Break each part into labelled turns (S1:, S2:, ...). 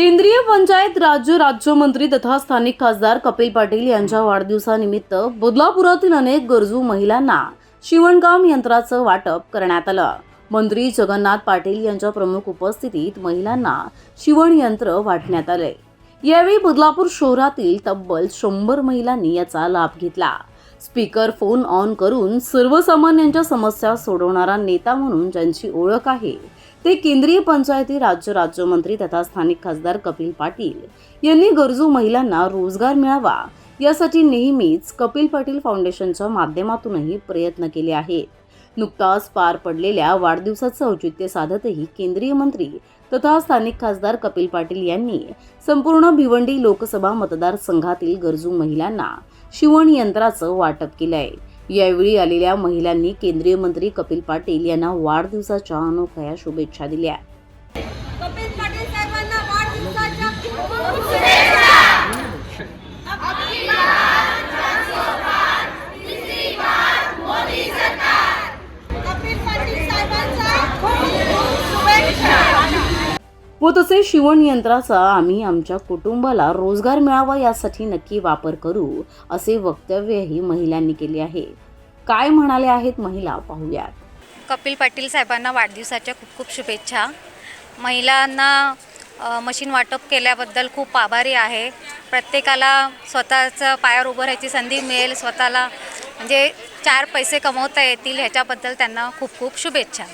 S1: केंद्रीय पंचायत राज्य राज्यमंत्री तथा स्थानिक खासदार कपिल पाटील यांच्या वाढदिवसानिमित्त बदलापुरातील अनेक गरजू महिलांना शिवणकाम यंत्राचं वाटप करण्यात आलं. मंत्री जगन्नाथ पाटील यांच्या प्रमुख उपस्थितीत महिलांना शिवण यंत्र वाटण्यात आले. यावेळी बदलापूर शहरातील तब्बल शंभर महिलांनी याचा लाभ घेतला. स्पीकर फोन ऑन करून सर्वसामान्यांच्या समस्या सोडवणारा नेता म्हणून ज्यांची ओळख आहे ते केंद्रीय पंचायती राज्य राज्यमंत्री तथा स्थानिक खासदार कपिल पाटील यांनी गरजू महिलांना रोजगार मिळावा यासाठी नेहमीच कपिल पाटील फाउंडेशनच्या माध्यमातूनही प्रयत्न केले आहेत. नुकताच पार पडलेल्या वाढदिवसाचं औचित्य साधतही केंद्रीय मंत्री तथा स्थानिक खासदार कपिल पाटील यांनी संपूर्ण भिवंडी लोकसभा मतदारसंघातील गरजू महिलांना शिवण यंत्राचं वाटप आहे यावेळी आलेल्या महिलांनी केंद्रीय मंत्री कपिल पाटील यांना वाढदिवसाच्या अनोख्या शुभेच्छा दिल्या
S2: कपिल पाटील साहेबांना वाढदिवसाच्या खूप खूप शुभेच्छा आपकी बात जनसोपान, तिसरी बात मोदी सरकार. कपिल पाटील साहेबांचा खूप खूप शुभेच्छा
S1: व तसे आम्ही आमच्या कुटुंबाला रोजगार मिळावा यासाठी नक्की वापर करू असे वक्तव्यही महिलांनी केले आहे. काय म्हणाले आहेत महिला पाहूयात.
S3: कपिल पाटील साहेबांना वाढदिवसाच्या खूप खूप शुभेच्छा. महिलांना मशीन वाटप केल्याबद्दल खूप आभारी आहे. प्रत्येकाला स्वतःचं पायावर उभं राहायची संधी मिळेल स्वतःला म्हणजे चार पैसे कमवता येतील ह्याच्याबद्दल त्यांना खूप खूप शुभेच्छा.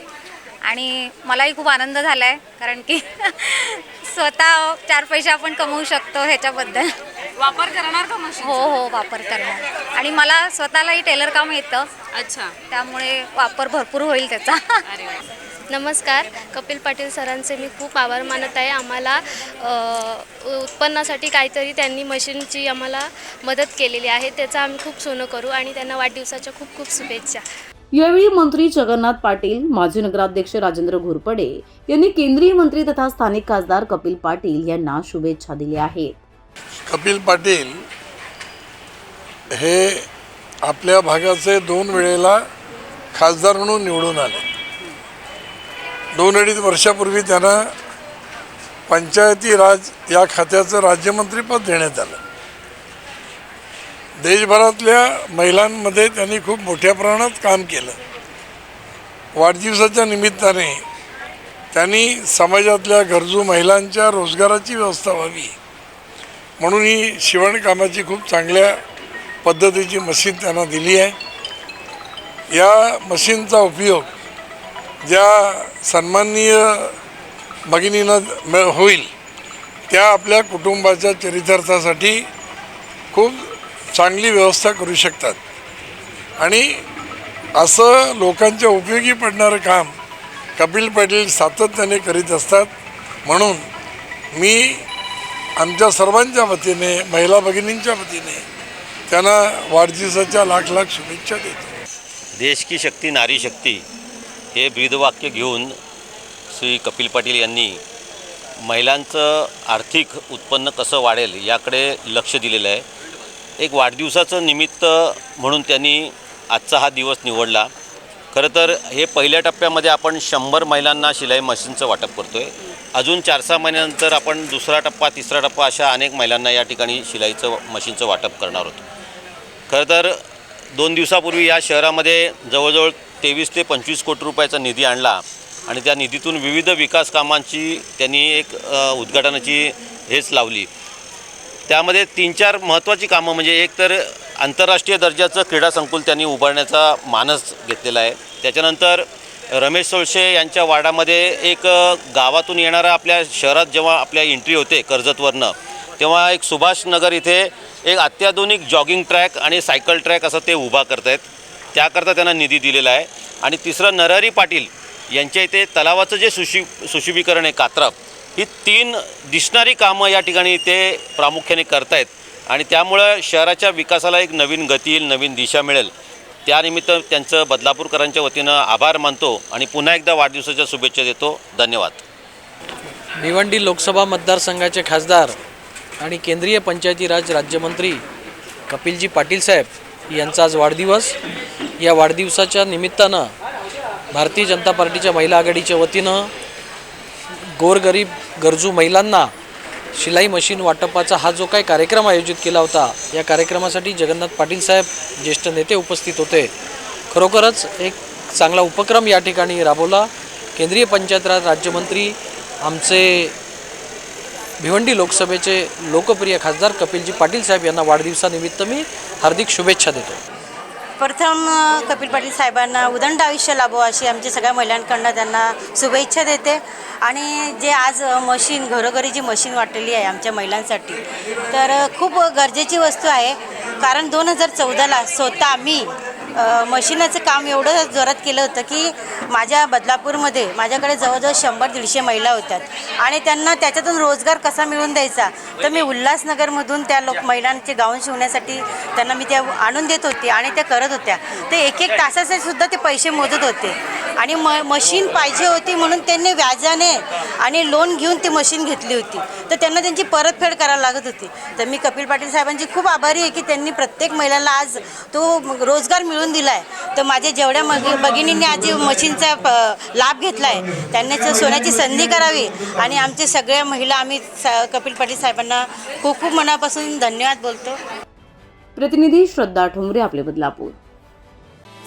S3: आणि मलाही खूप आनंद झाला आहे कारण की स्वतः चार पैसे आपण कमवू शकतो ह्याच्याबद्दल.
S4: वापर करणार का मशीन
S3: हो हो वापर करणार. आणि मला स्वतःलाही टेलर काम येतं.
S4: अच्छा.
S3: त्यामुळे वापर भरपूर होईल त्याचा.
S4: अरे वा.
S5: नमस्कार कपिल पाटील सरांचे मी खूप आभार मानत आहे. आम्हाला अ, उत्पन्नासाठी काहीतरी त्यांनी मशीनची आम्हाला मदत केलेली आहे. त्याचं आम्ही खूप सोनं करू आणि त्यांना वाढदिवसाच्या खूप खूप शुभेच्छा.
S1: यावेळी मंत्री जगन्नाथ पाटील माजी नगराध्यक्ष राजेंद्र घोरपडे यांनी केंद्रीय मंत्री तथा स्थानिक खासदार कपिल पाटील यांना शुभेच्छा दिल्या आहेत.
S6: कपिल पाटील हे आपल्या भागाचे दोन वेळेला खासदार म्हणून निवडून आले. दोन अडीच वर्षापूर्वी त्यांना पंचायती राज या खात्याचं राज्यमंत्रीपद देण्यात आलं. देशभरातल्या महिलांमध्ये त्यांनी खूप मोठ्या प्रमाणात काम केलं. वाढदिवसाच्या निमित्ताने त्यांनी समाजातल्या गरजू महिलांच्या रोजगाराची व्यवस्था व्हावी. म्हणून ही शिवणकामाची खूप चांगल्या पद्धतीची मशीन त्यांना दिली आहे. या मशीनचा उपयोग ज्या सन्माननीय भगिनीनं मिळ- होईल त्या आपल्या कुटुंबाच्या चरितार्थासाठी खूप चांगली व्यवस्था करू शकतात. आणि असं लोकांच्या उपयोगी पडणारं काम कपिल पाटील सातत्याने करीत असतात. म्हणून मी आमच्या सर्वांच्या वतीने महिला भगिनींच्या वतीने त्यांना वाढदिवसाच्या लाख लाख शुभेच्छा देतो.
S7: देश की शक्ती नारी शक्ती हे ब्रीदवाक्य घेऊन श्री कपिल पाटील यांनी महिलांचं आर्थिक उत्पन्न कसं वाढेल याकडे लक्ष दिलेलं आहे. एक वाढदिवसाचं निमित्त म्हणून त्यांनी आजचा हा दिवस निवडला. खरं तर हे पहिल्या टप्प्यामध्ये आपण शंभर महिलांना शिलाई मशीनचं वाटप करतो आहे अजून चार सहा महिन्यानंतर आपण दुसरा टप्पा तिसरा टप्पा अशा अनेक महिलांना या ठिकाणी शिलाईचं मशीनचं वाटप करणार होतो खरं तर दोन दिवसापूर्वी या शहरामध्ये जवळजवळ तेवीस ते पंचवीस कोटी रुपयाचा निधी आणला आणि त्या निधीतून विविध विकास कामांची त्यांनी एक उद्घाटनाची हेच लावली. त्यामध्ये तीन चार महत्त्वाची कामं म्हणजे एक तर आंतरराष्ट्रीय दर्जाचं क्रीडा संकुल त्यांनी उभारण्याचा मानस घेतलेला आहे. त्याच्यानंतर रमेश सोळशे यांच्या वार्डामध्ये एक गावातून येणारा आपल्या शहरात जेव्हा आपल्या एंट्री होते कर्जतवरनं तेव्हा एक सुभाषनगर इथे एक अत्याधुनिक जॉगिंग ट्रॅक आणि सायकल ट्रॅक असं ते उभा करत आहेत त्याकरता त्यांना निधी दिलेला आहे. आणि तिसरं नरहरी पाटील यांच्या इथे तलावाचं जे सुशी सुशुभीकरण आहे कात्रप ही तीन दिसणारी कामं या ठिकाणी ते प्रामुख्याने करतायत. आणि त्यामुळं शहराच्या विकासाला एक नवीन गती येईल नवीन दिशा मिळेल. त्यानिमित्त त्यांचं बदलापूरकरांच्या वतीनं आभार मानतो आणि पुन्हा एकदा वाढदिवसाच्या शुभेच्छा देतो. धन्यवाद.
S8: भिवंडी लोकसभा मतदारसंघाचे खासदार आणि केंद्रीय पंचायती राज राज्यमंत्री कपिलजी पाटील साहेब यांचा आज वाढदिवस. या वाढदिवसाच्या निमित्तानं भारतीय जनता पार्टीच्या महिला आघाडीच्या वतीनं गोरगरीब गरजू महिलांना शिलाई मशीन वाटपाचा हा जो काही कार्यक्रम आयोजित केला होता या कार्यक्रमासाठी जगन्नाथ पाटील साहेब ज्येष्ठ नेते उपस्थित होते. खरोखरच एक चांगला उपक्रम या ठिकाणी राबवला. केंद्रीय पंचायत राज राज्यमंत्री आमचे भिवंडी लोकसभेचे लोकप्रिय खासदार कपिलजी पाटील साहेब यांना वाढदिवसानिमित्त मी हार्दिक शुभेच्छा देतो.
S9: प्रथम कपिल पाटील साहेबांना उदंड आयुष्य लाभो अशी आमच्या सगळ्या महिलांकडनं त्यांना शुभेच्छा देते. आणि जे आज मशीन घरोघरी जी मशीन वाटलेली आहे आमच्या महिलांसाठी तर खूप गरजेची वस्तू आहे. कारण दोन हजार चौदाला स्वतः आम्ही मशीनाचं काम एवढं जोरात केलं होतं की माझ्या बदलापूरमध्ये माझ्याकडे जवळजवळ शंभर दीडशे महिला होत्या. आणि त्यांना त्याच्यातून रोजगार कसा मिळवून द्यायचा? तर मी उल्हासनगरमधून त्या लोक महिलांचे गाऊन शिवण्यासाठी त्यांना मी त्या आणून देत होते आणि त्या करत होत्या. ते एक एक तासाचे सुद्धा ते पैसे मोजत होते. आणि म मशीन पाहिजे होती म्हणून त्यांनी व्याजाने आणि लोन घेऊन ती मशीन घेतली होती. तर त्यांना त्यांची परतफेड करायला लागत होती. तर मी कपिल पाटील साहेबांची खूप आभारी आहे की त्यांनी प्रत्येक महिलाला आज तो रोजगार मिळून दिला आहे तर माझ्या जेवढ्या मग भगिनींनी आज मशीनचा प- लाभ घेतला आहे त्यांनी सोन्याची संधी करावी. आणि आमचे सगळ्या महिला आम्ही स कपिल पाटील साहेबांना खूप खूप मनापासून धन्यवाद बोलतो.
S1: प्रतिनिधी श्रद्धा ठोंबरे आपले बदलापूर.